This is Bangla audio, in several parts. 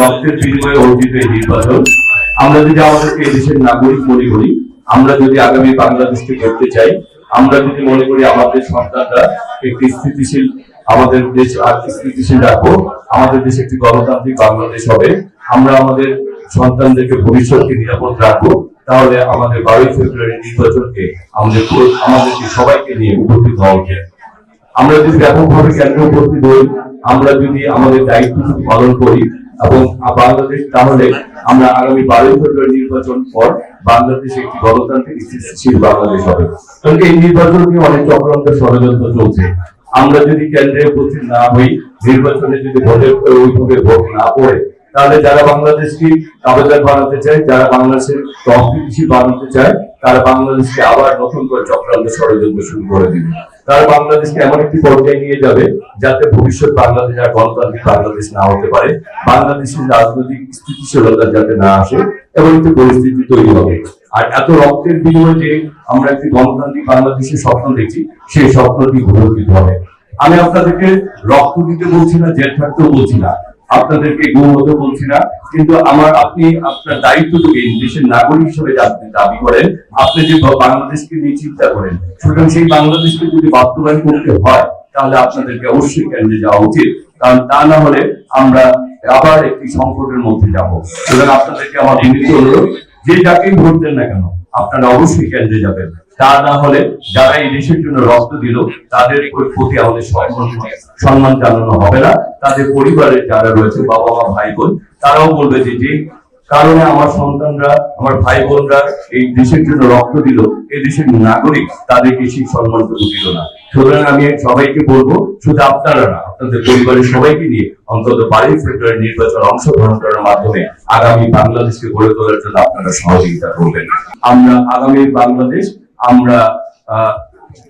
রক্তের বিনিময়ে অর্জিত এই নির্বাচন, আমরা যদি আমাদেরকে দেশের নাগরিক মনে করি, আমরা যদি আগামী বাংলাদেশকে করতে চাই, আমরা যদি মনে করি আমাদের সন্তানরা একটি স্থিতিশীল, আমাদের দেশ আর স্থিতিশীল রাখব আমাদের দেশে একটি গণতান্ত্রিক বাংলাদেশ হবে, আমরা আমাদের সন্তানদেরকে ভবিষ্যৎকে নিরাপদ রাখব, তাহলে আমাদের বারোই ফেব্রুয়ারি নির্বাচনকে আমাদের আমাদেরকে সবাইকে নিয়ে উপস্থিত হওয়া উচিত। আমরা যদি ব্যাপকভাবে কেন্দ্র উপস্থিত হই আমরা যদি আমাদের দায়িত্ব পালন করি এবং বাংলাদেশ তাহলে আমরা আগামী বারোই ফেব্রুয়ারি নির্বাচন পর বাংলাদেশ একটি গণতান্ত্রিক স্থিতিশীল বাংলাদেশ হবে। কারণ এই নির্বাচনকে অনেক চক্রান্ত ষড়যন্ত্র চলছে। আমরা যদি কেন্দ্রে উপস্থিত না হই, নির্বাচনে যদি ভোটে ওইভাবে ভোট না পড়ে, তাহলে যারা বাংলাদেশকে আবেদন বানাতে চায়, যারা বাংলাদেশের অস্থিতিশীল বানাতে চায় তারা বাংলাদেশকে আবার নতুন করে চক্রান্ত ষড়যন্ত্র শুরু করে দিবে তারা বাংলাদেশকে এমন একটি পর্যায়ে নিয়ে যাবে যাতে ভবিষ্যৎ বাংলাদেশ আর গণতান্ত্রিক বাংলাদেশ না হতে পারে। বাংলাদেশের রাজনৈতিক স্থিতিশীলতা যাতে না আসে, এমন একটি পরিস্থিতি তৈরি হবে। আর এত রক্তের বিনিময়ে যে আমরা একটি গণতান্ত্রিক বাংলাদেশের স্বপ্ন দেখছি, সেই স্বপ্নটি ভূমিত হবে। আমি আপনাদেরকে রক্ত দিতে বলছি না, জেল থাকতেও বলছি না। আপনাদেরকে গুম হতে বলছি না, কিন্তু আমার আপনি আপনার দায়িত্বটুকু দেশের নাগরিক হিসেবে আপনি দাবি করেন, আপনি যে বাংলাদেশকে নিয়ে চিন্তা করেন, সুতরাং সেই বাংলাদেশকে যদি বাস্তবায়ন করতে হয়, তাহলে আপনাদেরকে অবশ্যই কেন্দ্রে যাওয়া উচিত। কারণ তা না হলে আমরা আবার একটি সংকটের মধ্যে যাব। সুতরাং আপনাদেরকে আমার বিনীত অনুরোধ, যে যাকেই ভোট দেন না কেন, আপনারা অবশ্যই কেন্দ্রে যাবেন। তা না হলে যারা এই দেশের জন্য রক্ত দিল, তাদের প্রতি আমাদের সম্মান জানানো হবে না। তাদের পরিবারের যারা রয়েছে, বাবা মা, ভাই বোন, তারাও বলবে যে যে কারণে আমার সন্তানরা, আমার ভাই বোনরা এই দেশের জন্য রক্ত দিল, এই দেশের নাগরিক তাদেরকে সেই সম্মানটুকু দিল না। সুতরাং আমি সবাইকে বলব, শুধু আপনারা না, আপনাদের পরিবারের সবাইকে নিয়ে অন্তত বাড়ি ফেব্রুয়ারি নির্বাচন অংশগ্রহণ করার মাধ্যমে আগামী বাংলাদেশকে গড়ে তোলার জন্য আপনারা সহযোগিতা করবেন। আমরা আগামী বাংলাদেশ আমরা আহ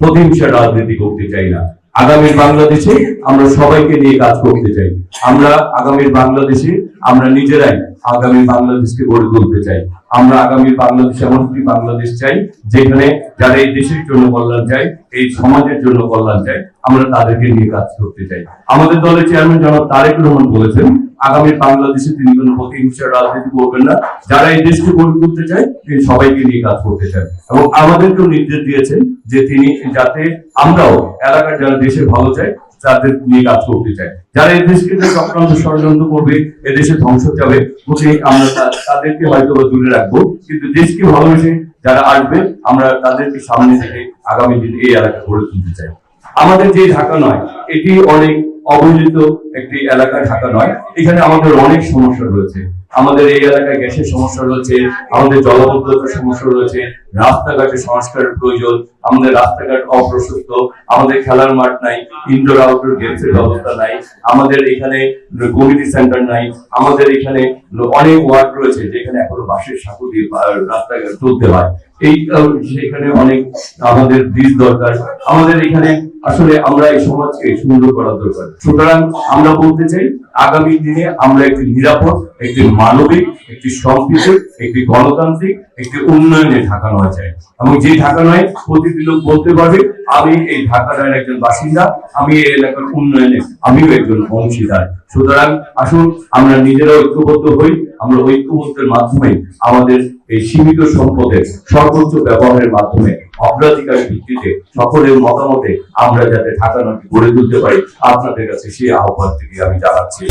প্রতিহিংসার রাজনীতি করতে চাই না। আগামীর বাংলাদেশে আমরা সবাইকে নিয়ে কাজ করতে চাই। আমরা আগামীর বাংলাদেশে, আমরা নিজেরাই আগামী বাংলাদেশকে গড়ে তুলতে চাই। আমরা আগামী বাংলাদেশ এমন একটি বাংলাদেশ চাই, যেখানে যারা এই দেশের জন্য কল্যাণ চাই এই সমাজের জন্য কল্যাণ চাই আমরা তাদেরকে নিয়ে কাজ করতে চাই। আমাদের দলের চেয়ারম্যান জনাব তারেক রহমান বলেছেন আগামী বাংলাদেশে তিনি কোনো প্রতিহিংসার রাজনীতি করবেন না। যারা এই দেশকে গড়ে তুলতে চায়, তিনি সবাইকে নিয়ে কাজ করতে চান। এবং আমাদেরকেও নির্দেশ দিয়েছেন যে তিনি যাতে আমরাও এলাকার যারা দেশের ভালো চাই তাদের নিয়ে কাজ করতে চাই যারা এই দেশকে চক্রান্ত ষড়যন্ত্র করবে এদেশে ধ্বংস যাবে ওকে আমরা তাদেরকে হয়তো দূরে রাখব। কিন্তু দেশকে ভালোবেসে যারা আসবে, আমরা তাদেরকে সামনে থেকে আগামী দিনে এই এলাকা গড়ে তুলতে চাই। আমাদের যে ঢাকা নয়, এটি অনেক অবহেলিত একটি এলাকা ঢাকা নয়। এখানে আমাদের অনেক সমস্যা রয়েছে। আমাদের এই এলাকায় গ্যাসের সমস্যা রয়েছে, আমাদের জলবদ্ধতার সমস্যা রয়েছে রাস্তাঘাটের সংস্কারের প্রয়োজন, আমাদের রাস্তাঘাট অপ্রশস্ত আমাদের খেলার মাঠ নাই ইনডোর আউটডোর গেমস এর ব্যবস্থা নাই, আমাদের এখানে কমিউনিটি সেন্টার নাই, আমাদের এখানে অনেক ওয়ার্ড রয়েছে যেখানে এখনও বাঁশের সাঁকো দিয়ে রাস্তাঘাট চলতে হয়। এই সেখানে অনেক আমাদের ব্রিজ দরকার। আমাদের এখানে আসলে আমরা এই সমাজকে সুন্দর করার দরকার। সুতরাং আমরা বলতে চাই, আগামী দিনে আমরা একটি নিরাপদ, একটি মানবিক, একটি সম্প্রীত একটি গণতান্ত্রিক, একটি উন্নয়নে ঢাকা নয় চাই। এবং যে ঢাকা নয়, প্রতিটি লোক বলতে পারবে আমি এই ঢাকার একজন বাসিন্দা, আমি এই এলাকার উন্নয়নে আমিও একজন অংশীদার। সুতরাং আসুন, আমরা নিজেরা ঐক্যবদ্ধ হই, আমরা ঐক্যবদ্ধের মাধ্যমে আমাদের এই সীমিত সম্পদের সর্বোচ্চ ব্যবহারের মাধ্যমে অগ্রাধিকার ভিত্তিতে সকলের মতামতে আমরা যাতে ঢাকা নদী গড়ে তুলতে পারি, আপনাদের কাছে সেই আহ্বান থেকে আমি জানাচ্ছি।